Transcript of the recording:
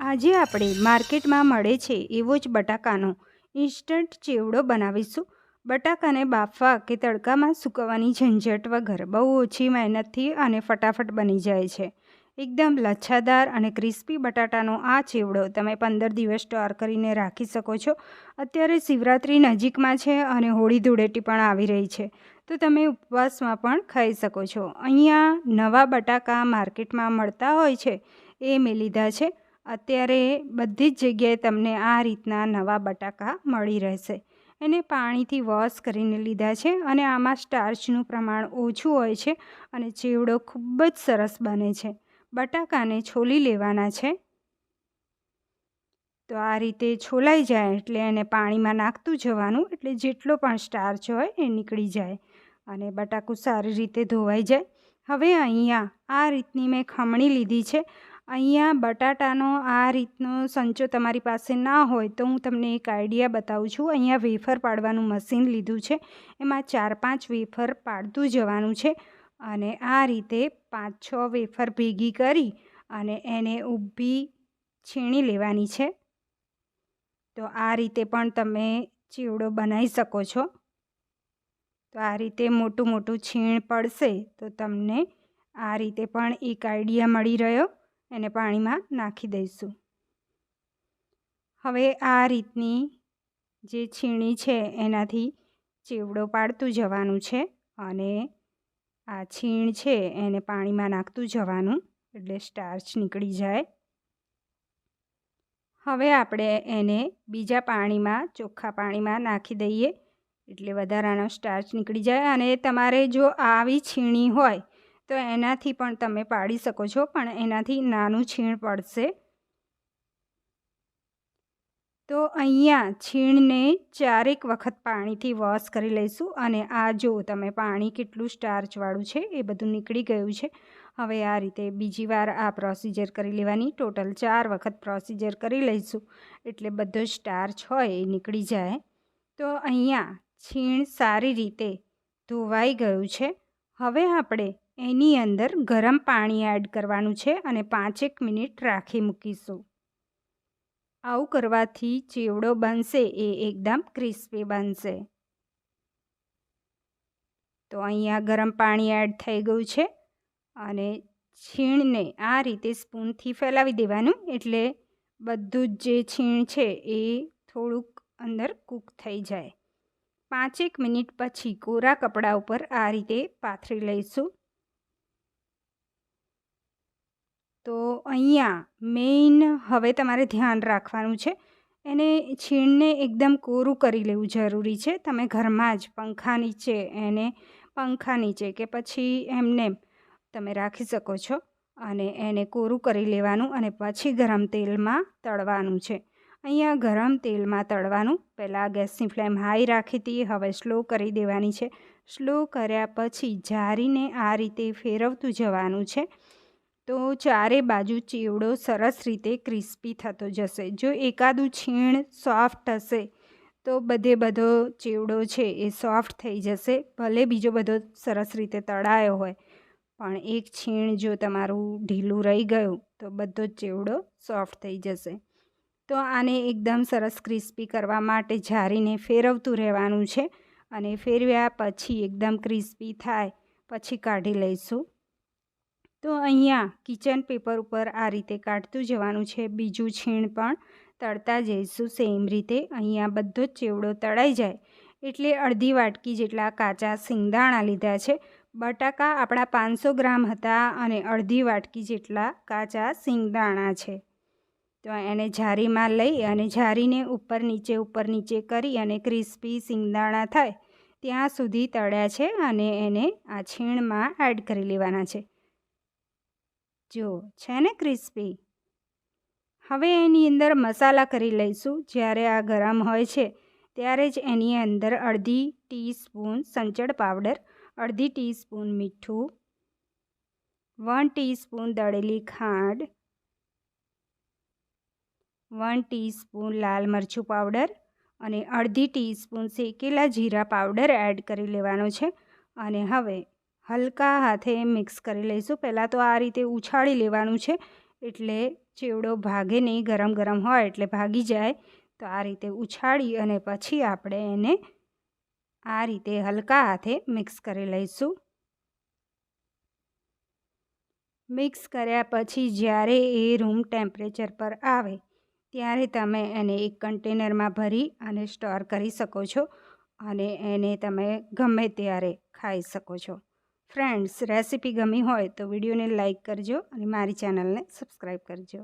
આજે આપણે માર્કેટમાં મળે છે એવો જ બટાકાનો ઇન્સ્ટન્ટ ચેવડો બનાવીશું. બટાકાને બાફવા કે તડકામાં સૂકવવાની ઝંઝટ વગર બહુ ઓછી મહેનતથી અને ફટાફટ બની જાય છે. એકદમ લચ્છાદાર અને ક્રિસ્પી બટાટાનો આ ચેવડો તમે પંદર દિવસ સ્ટોર કરીને રાખી શકો છો. અત્યારે શિવરાત્રિ નજીકમાં છે અને હોળી ધૂળેટી પણ આવી રહી છે. તો તમે ઉપવાસમાં પણ ખાઈ શકો છો. અહીંયા નવા બટાકા માર્કેટમાં મળતા હોય છે. એ મેં લીધા છે. અત્યારે બધી જ જગ્યાએ તમને આ રીતના નવા બટાકા મળી રહેશે. એને પાણીથી વોશ કરીને લીધા છે અને આમાં સ્ટાર્ચનું પ્રમાણ ઓછું હોય છે અને ચેવડો ખૂબ જ સરસ બને છે. બટાકાને છોલી લેવાના છે. તો આ રીતે છોલાઈ જાય એટલે એને પાણીમાં નાખતું જવાનું એટલે જેટલો પણ સ્ટાર્ચ હોય એ નીકળી જાય અને બટાકું સારી રીતે ધોવાઈ જાય. હવે અહીંયા આ રીતની મેં ખમણી લીધી છે. અહીંયા બટાટાનો આ રીતનો સંચો તમારી પાસે ના હોય તો હું તમને એક આઈડિયા બતાવું છું. અહીંયા વેફર પાડવાનું મશીન લીધું છે. એમાં ચાર પાંચ વેફર પાડતું જવાનું છે અને આ રીતે પાંચ છ વેફર ભેગી કરી અને એને ઊભી છીણી લેવાની છે. તો આ રીતે પણ તમે ચીવડો બનાવી શકો છો. તો આ રીતે મોટું મોટું છીણ પડશે તો તમને આ રીતે પણ એક આઈડિયા મળી રહ્યો. એને પાણીમાં નાખી દઈશું. હવે આ રીતની જે છીણી છે એનાથી ચેવડો પાડતું જવાનું છે અને આ છીણ છે એને પાણીમાં નાખતું જવાનું, એટલે સ્ટાર્ચ નીકળી જાય. હવે આપણે એને બીજા પાણીમાં, ચોખ્ખા પાણીમાં નાખી દઈએ, એટલે વધારાનો સ્ટાર્ચ નીકળી જાય અને તમારે જો આવી છીણી હોય તો એનાથી પણ તમે પાડી શકો છો, પણ એનાથી નાનું છીણ પડશે. તો અહીંયા છીણને ચારેક વખત પાણીથી વોશ કરી લઈશું અને આ જો તમે પાણી કેટલું સ્ટાર્ચવાળું છે, એ બધું નીકળી ગયું છે. હવે આ રીતે બીજી વાર આ પ્રોસિજર કરી લેવાની. ટોટલ ચાર વખત પ્રોસિજર કરી લઈશું. એટલે બધો સ્ટાર્ચ હોય એ નીકળી જાય. તો અહીંયા છીણ સારી રીતે ધોવાઈ ગયું છે. હવે આપણે એની અંદર ગરમ પાણી એડ કરવાનું છે અને પાંચેક મિનિટ રાખી મૂકીશું. આવું કરવાથી ચેવડો બનશે એ એકદમ ક્રિસ્પી બનશે. તો અહીંયા ગરમ પાણી એડ થઈ ગયું છે અને છીણને આ રીતે સ્પૂનથી ફેલાવી દેવાનું એટલે બધું જ જે છીણ છે એ થોડુંક અંદર કૂક થઈ જાય. પાંચેક મિનિટ પછી કોરા કપડા ઉપર આ રીતે પાથરી લઈશું. તો અહીંયા મેઇન હવે તમારે ધ્યાન રાખવાનું છે. એને છીણને એકદમ કોરું કરી લેવું જરૂરી છે. તમે ઘરમાં જ પંખા નીચે, એને પંખા નીચે કે પછી એમને તમે રાખી શકો છો અને એને કોરું કરી લેવાનું અને પછી ગરમ તેલમાં તળવાનું છે. અહીંયા ગરમ તેલમાં તળવાનું. પહેલાં ગેસની ફ્લેમ હાઈ રાખી હતી, હવે સ્લો કરી દેવાની છે. સ્લો કર્યા પછી જારીને આ રીતે ફેરવતું જવાનું છે. તો ચારે બાજુ ચેવડો સરસ રીતે ક્રિસ્પી થતો જશે. જો એકાદું છીણ સોફ્ટ હશે, તો બધે બધો ચેવડો છે એ સોફ્ટ થઈ જશે. ભલે બીજો બધો સરસ રીતે તળાયો હોય, પણ એક છીણ જો તમારું ઢીલું રહી ગયું, તો બધો જ ચેવડો સોફ્ટ થઈ જશે. તો આને એકદમ સરસ ક્રિસ્પી કરવા માટે જારીને ફેરવતું રહેવાનું છે અને ફેરવ્યા પછી એકદમ ક્રિસ્પી થાય, પછી કાઢી લઈશું. તો અહીંયા કિચન પેપર ઉપર આ રીતે કાઢતું જવાનું છે. બીજું છીણ પણ તળતા જઈશું સેમ રીતે. અહીંયા બધો જ ચેવડો તળાઈ જાય. એટલે અડધી વાટકી જેટલા કાચા સિંગદાણા લીધા છે. બટાકા આપણા પાંચસો ગ્રામ હતા અને અડધી વાટકી જેટલા કાચા સિંગદાણા છે. તો એને જારીમાં લઈ અને જારીને ઉપર નીચે ઉપર નીચે કરી અને ક્રિસ્પી સિંગદાણા થાય. ત્યાં સુધી તળ્યા છે અને એને આ છીણમાં એડ કરી લેવાના છે. જો, છે ને ક્રિસ્પી? હવે એની અંદર મસાલા કરી લઈશું. જ્યારે આ ગરમ હોય છે, ત્યારે જ એની અંદર અડધી ટીસ્પૂન સંચળ પાવડર, અડધી ટીસ્પૂન મીઠું, વન ટીસ્પૂન દળેલી ખાંડ, વન ટીસ્પૂન લાલ મરચું પાવડર અને અડધી ટીસ્પૂન શેકેલા જીરા પાવડર એડ કરી લેવાનો છે. અને હવે હલકા હાથે મિક્સ કરી લઈશું. પહેલાં તો આ રીતે ઉછાળી લેવાનું છે. એટલે ચેવડો ભાગે નહીં, ગરમ ગરમ હોય એટલે ભાગી જાય. તો આ રીતે ઉછાળી અને પછી આપણે એને આ રીતે હલકા હાથે મિક્સ કરી લઈશું. મિક્સ કર્યા પછી જ્યારે એ રૂમ ટેમ્પરેચર પર આવે, ત્યારે તમે એને એક કન્ટેનરમાં ભરી અને સ્ટોર કરી શકો છો અને એને તમે ગમે ત્યારે ખાઈ શકો છો. ફ્રેન્ડ્સ રેસીપી ગમી હોય તો વિડીયોને લાઇક કરજો અને મારી ચેનલને સબસ્ક્રાઈબ કરજો.